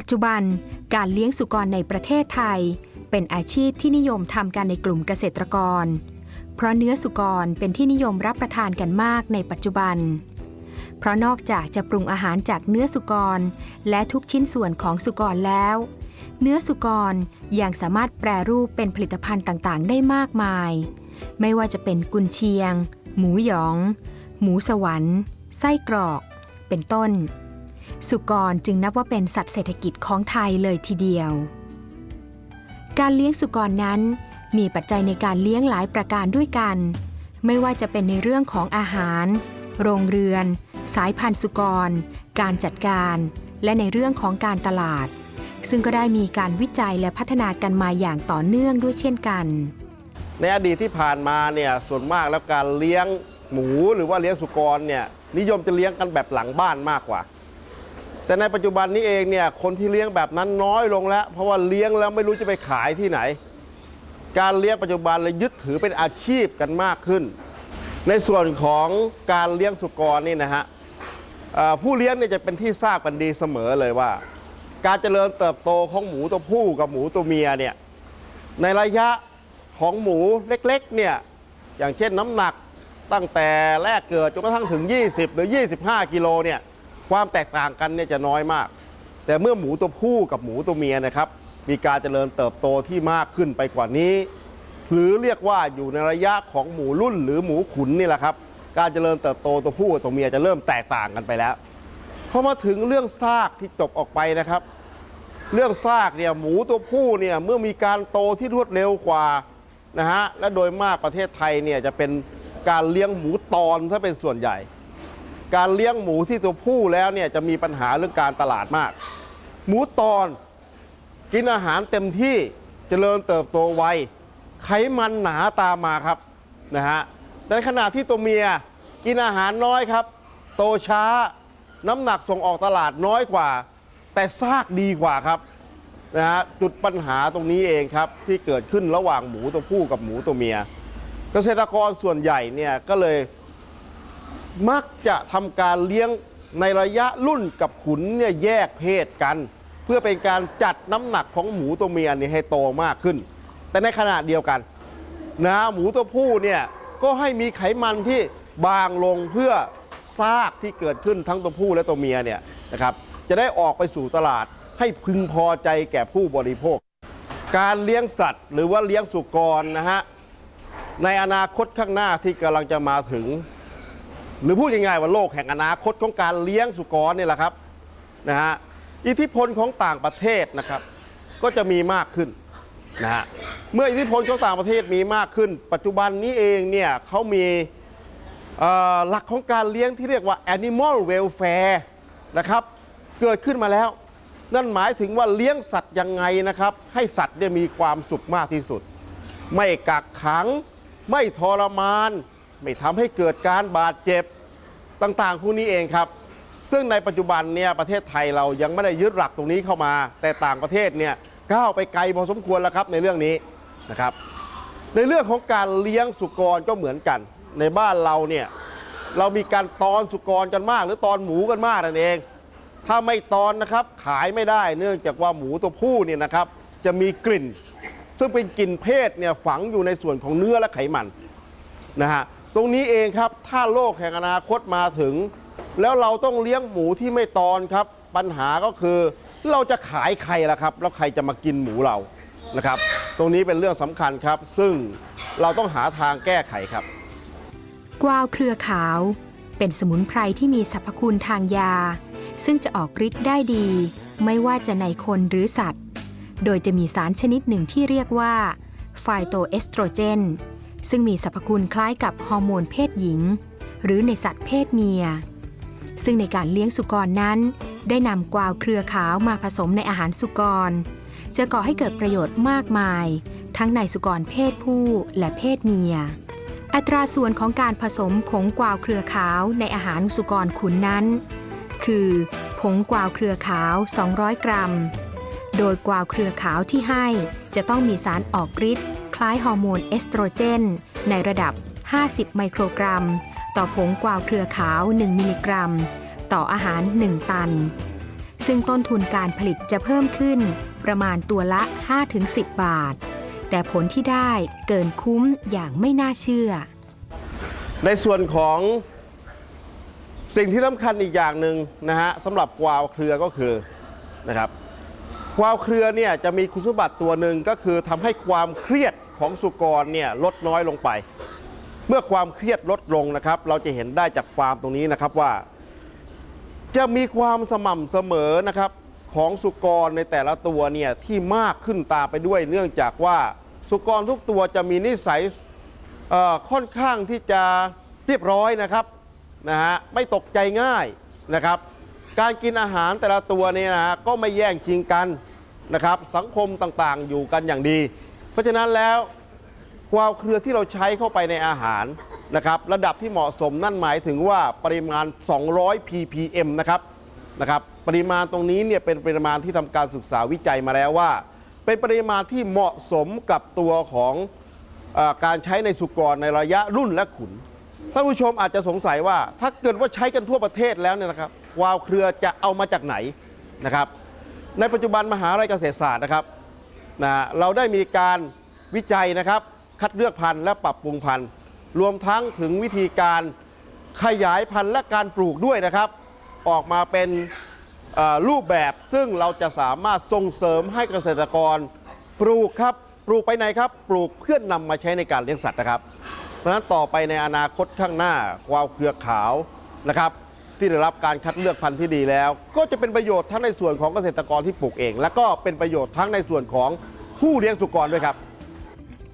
ปัจจุบันการเลี้ยงสุกรในประเทศไทย เป็นอาชีพที่นิยมทำกันในกลุ่มเกษตรกร เพราะเนื้อสุกรเป็นที่นิยมรับประทานกันมากในปัจจุบัน เพราะนอกจากจะปรุงอาหารจากเนื้อสุกร และทุกชิ้นส่วนของสุกรแล้ว เนื้อสุกรยังสามารถแปรรูปเป็นผลิตภัณฑ์ต่างๆ ได้มากมาย ไม่ว่าจะเป็นกุนเชียง หมูหยอง หมูสวรรค์ ไส้กรอก เป็นต้น สุกรจึงนับว่าเป็นสัตว์เศรษฐกิจของไทยเลยทีเดียว การเลี้ยงสุกรนั้นมีปัจจัยในการเลี้ยงหลายประการด้วยกัน ไม่ว่าจะเป็นในเรื่องของอาหาร โรงเรือน สายพันธุ์สุกร การจัดการ และในเรื่องของการตลาด ซึ่งก็ได้มีการวิจัยและพัฒนากันมาอย่างต่อเนื่องด้วยเช่นกัน ในอดีตที่ผ่านมาเนี่ยส่วนมากแล้วการเลี้ยงหมูหรือว่าเลี้ยงสุกรเนี่ยนิยมจะเลี้ยงกันแบบหลังบ้านมากกว่า แต่ในปัจจุบันนี้เองเนี่ยคนที่เลี้ยงแบบนั้นน้อยลงแล้ว เพราะว่าเลี้ยงแล้วไม่รู้จะไปขายที่ไหน การเลี้ยงปัจจุบันเลยยึดถือเป็นอาชีพกันมากขึ้น ในส่วนของการเลี้ยงสุกรนี่นะฮะผู้เลี้ยงเนี่ยจะเป็นที่ทราบกันดีเสมอเลยว่า การเจริญเติบโตของหมูตัวผู้กับหมูตัวเมียเนี่ยในระยะของหมูเล็กๆเนี่ยอย่างเช่นน้ำหนักตั้งแต่แรกเกิดจนกระทั่งถึง 20 หรือ 25 กิโลเนี่ย ความแตกต่างกันเนี่ยจะน้อยมาก แต่เมื่อหมูตัวผู้กับหมูตัวเมียนะครับ มีการเจริญเติบโตที่มากขึ้นไปกว่านี้ หรือเรียกว่าอยู่ในระยะของหมูรุ่นหรือหมูขุนนี่แหละครับ การเจริญเติบโตตัวผู้กับตัวเมียจะเริ่มแตกต่างกันไปแล้วพอมาถึงเรื่องซากที่จบออกไปนะครับ เรื่องซากเนี่ยหมูตัวผู้เนี่ยเมื่อมีการโตที่รวดเร็วกว่านะฮะและโดยมากประเทศไทยเนี่ยจะเป็นการเลี้ยงหมูตอนถ้าเป็นส่วนใหญ่ การเลี้ยงหมูที่ตัวผู้แล้วเนี่ยจะมีปัญหาเรื่องการตลาดมาก หมูตอนกินอาหารเต็มที่เจริญเติบโตไวไขมันหนาตามมาครับนะฮะแต่ในขณะที่ตัวเมียกินอาหารน้อยครับ โตช้าน้ำหนักส่งออกตลาดน้อยกว่า แต่ซากดีกว่าครับนะฮะจุดปัญหาตรงนี้เองครับ ที่เกิดขึ้นระหว่างหมูตัวผู้กับหมูตัวเมีย เกษตรกรส่วนใหญ่เนี่ยก็เลย มักจะทำการเลี้ยงในระยะรุ่นกับขุนเนี่ยแยกเพศกัน เพื่อเป็นการจัดน้ำหนักของหมูตัวเมียเนี่ยให้โตมากขึ้น แต่ในขณะเดียวกันนะหมูตัวผู้เนี่ยก็ให้มีไขมันที่บางลงเพื่อซากที่เกิดขึ้นทั้งตัวผู้และตัวเมียเนี่ยนะครับจะได้ออกไปสู่ตลาดให้พึงพอใจแก่ผู้บริโภค การเลี้ยงสัตว์ หรือว่าเลี้ยงสุกรนะฮะในอนาคตข้างหน้าที่กำลังจะมาถึง หรือพูดง่ายๆว่าโลกแห่งอนาคตของการเลี้ยงสุกรเนี่ยแหละครับนะฮะอิทธิพลของต่างประเทศนะครับ ก็จะมีมากขึ้นนะฮะเมื่ออิทธิพลของต่างประเทศมีมากขึ้น ปัจจุบันนี้เองเนี่ยเขามีหลักของการเลี้ยงที่เรียกว่า animal welfare นะครับเกิดขึ้นมาแล้ว นั่นหมายถึงว่าเลี้ยงสัตว์ยังไงนะครับ ให้สัตว์เนี่ยมีความสุขมากที่สุด ไม่กักขัง ไม่ทรมาน ไม่ทำให้เกิดการบาดเจ็บต่างๆ พวกนี้เองครับ ซึ่งในปัจจุบันเนี่ยประเทศไทยเรายังไม่ได้ยึดหลักตรงนี้เข้ามา แต่ต่างประเทศเนี่ยก้าวไปไกลพอสมควรแล้วครับในเรื่องนี้นะครับ ในเรื่องของการเลี้ยงสุกรก็เหมือนกัน ในบ้านเราเนี่ยเรามีการตอนสุกรกันมาก หรือตอนหมูกันมากนั่นเอง ถ้าไม่ตอนนะครับขายไม่ได้เนื่องจากว่าหมูตัวผู้เนี่ยนะครับจะมีกลิ่น ซึ่งเป็นกลิ่นเพศเนี่ยฝังอยู่ในส่วนของเนื้อและไขมันนะฮะ ตรงนี้เองครับถ้าโลกแห่งอนาคตมาถึง แล้วเราต้องเลี้ยงหมูที่ไม่ตอนครับ ปัญหาก็คือเราจะขายใครล่ะครับ แล้วใครจะมากินหมูเรานะครับ ตรงนี้เป็นเรื่องสำคัญครับ ซึ่งเราต้องหาทางแก้ไขครับ กวาวเครือขาว เป็นสมุนไพรที่มีสรรพคุณทางยา ซึ่งจะออกฤทธิ์ได้ดี ไม่ว่าจะในคนหรือสัตว์ โดยจะมีสารชนิดหนึ่งที่เรียกว่าไฟโตเอสโตรเจน ซึ่งมีสรรพคุณคล้ายกับฮอร์โมนเพศหญิง หรือในสัตว์เพศเมีย ซึ่งในการเลี้ยงสุกรนั้น ได้นำกวาวเครือขาวมาผสมในอาหารสุกร จะก่อให้เกิดประโยชน์มากมาย ทั้งในสุกรเพศผู้และเพศเมีย อัตราส่วนของการผสมผงกวาวเครือขาวในอาหารสุกรขุนนั้น คือผงกวาวเครือขาว 200 กรัม โดยกวาวเครือขาวที่ให้จะต้องมีสารออกฤทธิ์ คล้ายฮอร์โมนเอสโตรเจน ในระดับ 50 ไมโครกรัม ต่อผงกวาวเครือขาว 1 มิลลิกรัม ต่ออาหาร 1 ตัน ซึ่งต้นทุนการผลิตจะเพิ่มขึ้น ประมาณตัวละ 5-10 บาท แต่ผลที่ได้เกินคุ้มอย่างไม่น่าเชื่อ ในส่วนของสิ่งที่สำคัญอีกอย่างหนึ่งนะฮะสำหรับกวาวเครือก็คือนะครับกวาวเครือเนี่ยจะมีคุณสมบัติตัวหนึ่งก็คือทำให้ความเครียด ของสุกรเนี่ยลดน้อยลงไป เมื่อความเครียดลดลงนะครับ เราจะเห็นได้จากฟาร์มตรงนี้นะครับว่า จะมีความสม่ำเสมอนะครับของสุกรในแต่ละตัวเนี่ยที่มากขึ้นตามไปด้วยเนื่องจากว่าสุกรทุกตัวจะมีนิสัยค่อนข้างที่จะเรียบร้อยนะครับนะฮะไม่ตกใจง่ายนะครับ การกินอาหารแต่ละตัวเนี่ยนะฮะก็ไม่แย่งชิงกันนะครับ สังคมต่างๆ อยู่กันอย่างดี ราะฉะนั้นแล้วกวาวเครือที่เราใช้เข้าไปในอาหารนะครับระดับที่เหมาะสมนั่นหมายถึงว่าปริมาณ 200 ppm นะครับนะครับปริมาณตรงนี้เนี่ยเป็นปริมาณที่ทำการศึกษาวิจัยมาแล้วว่า เป็นปริมาณที่เหมาะสมกับตัวของอการใช้ในสุกรในระยะรุ่นและขุนท่านผู้ชมอาจจะสงสัยว่า ถ้าเกิดว่าใช้กันทั่วประเทศแล้วเนี่ยนะครับวาวเครือจะเอามาจากไหนนะครับ ในปัจจุบันมหาลัยเกษตรศาสตร์นะครับ นะเราได้มีการวิจัยนะครับ คัดเลือกพันธุ์และปรับปรุงพันธุ์ รวมทั้งถึงวิธีการขยายพันธุ์และการปลูกด้วยนะครับ ออกมาเป็นรูปแบบซึ่งเราจะสามารถส่งเสริมให้เกษตรกรปลูกครับปลูกไปไหนครับ ปลูกเพื่อนนำมาใช้ในการเลี้ยงสัตว์นะครับ เพราะฉะนั้นต่อไปในอนาคตข้างหน้ากวาวเครือขาวนะครับ ที่ได้รับการคัดเลือกพันธุ์ที่ดีแล้ว ก็จะเป็นประโยชน์ทั้งในส่วนของเกษตรกรที่ปลูกเอง และก็เป็นประโยชน์ทั้งในส่วนของผู้เลี้ยงสุกรด้วยครับ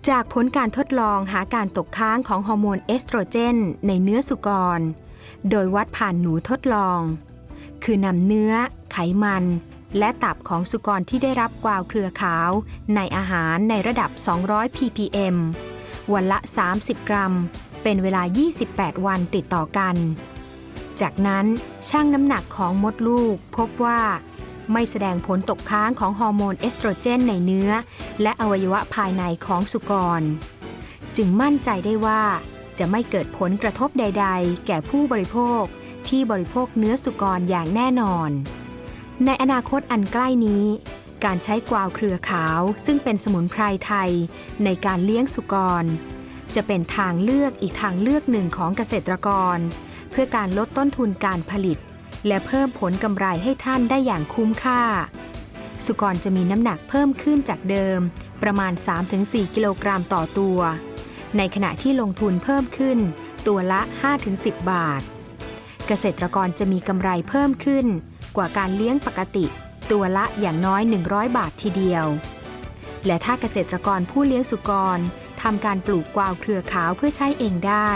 จากผลการทดลองหาการตกค้างของฮอร์โมนเอสโตรเจน ในเนื้อสุกร โดยวัดผ่านหนูทดลอง คือนำเนื้อ ไขมัน และตับของสุกรที่ได้รับกวาวเครือขาว ในอาหารในระดับ 200 ppm วันละ 30 กรัม เป็นเวลา 28 วันติดต่อกัน จากนั้นช่างน้ำหนักของมดลูกพบว่าไม่แสดงผลตกค้างของฮอร์โมนเอสโตรเจนในเนื้อ และอวัยวะภายในของสุกร จึงมั่นใจได้ว่า จะไม่เกิดผลกระทบใด ๆ แก่ผู้บริโภคที่บริโภคเนื้อสุกรอย่างแน่นอน ในอนาคตอันใกล้นี้ การใช้กวาวเครือขาวซึ่งเป็นสมุนไพรไทยในการเลี้ยงสุกร จะเป็นทางเลือกอีกทางเลือกหนึ่งของเกษตรกร เพื่อการลดต้นทุนการผลิต และเพิ่มผลกำไรให้ท่านได้อย่างคุ้มค่า สุกรจะมีน้ำหนักเพิ่มขึ้นจากเดิม ประมาณ 3-4 กิโลกรัมต่อตัว ในขณะที่ลงทุนเพิ่มขึ้น ตัวละ 5-10 บาท เกษตรกรจะมีกำไรเพิ่มขึ้น กว่าการเลี้ยงปกติ ตัวละอย่างน้อย 100 บาททีเดียว และถ้าเกษตรกรผู้เลี้ยงสุกร ทำการปลูกกวาวเครือขาวเพื่อใช้เองได้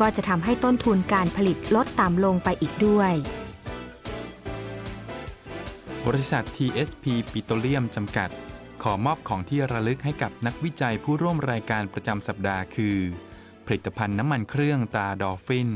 ก็จะทำให้ต้นทุนการผลิตลดต่ำลงไปอีกด้วย บริษัท TSP ปิโตรเลียมจำกัด ขอมอบของที่ระลึกให้กับนักวิจัยผู้ร่วมรายการประจำสัปดาห์คือ ผลิตภัณฑ์น้ำมันเครื่องตาดอฟฟิน